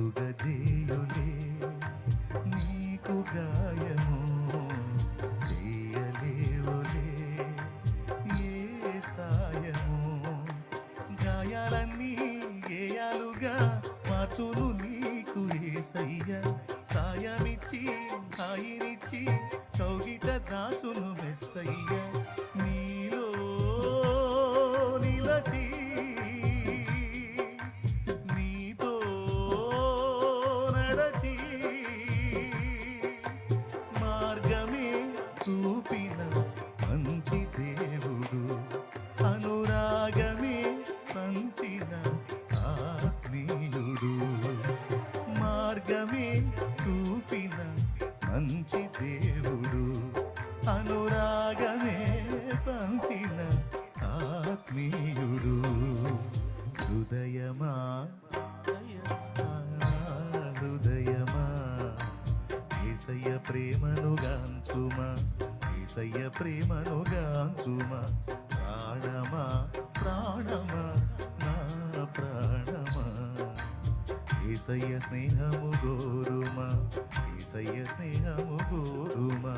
కలుగజేయులే నీకు గాయము చేయలేవులే. ఏ సాయము? గాయాలన్నీ గేయాలుగా మాతులు నీకు ఏ సయ్య సాయమిచ్చి హాయినిచ్చి చౌగి పంచిన ఆత్మీయుడు. మార్గమే చూపిన మంచి దేవుడు. అనురాగమే పంచిన ఆత్మీయుడు. హృదయమా? హృదయమా? ఏసయ్య ప్రేమను గాంచుమా? ఏసయ్య ప్రేమను గాంచు ఏసయ్య స్నేహము గోరుమా ఏసయ్య స్నేహము గోరుమా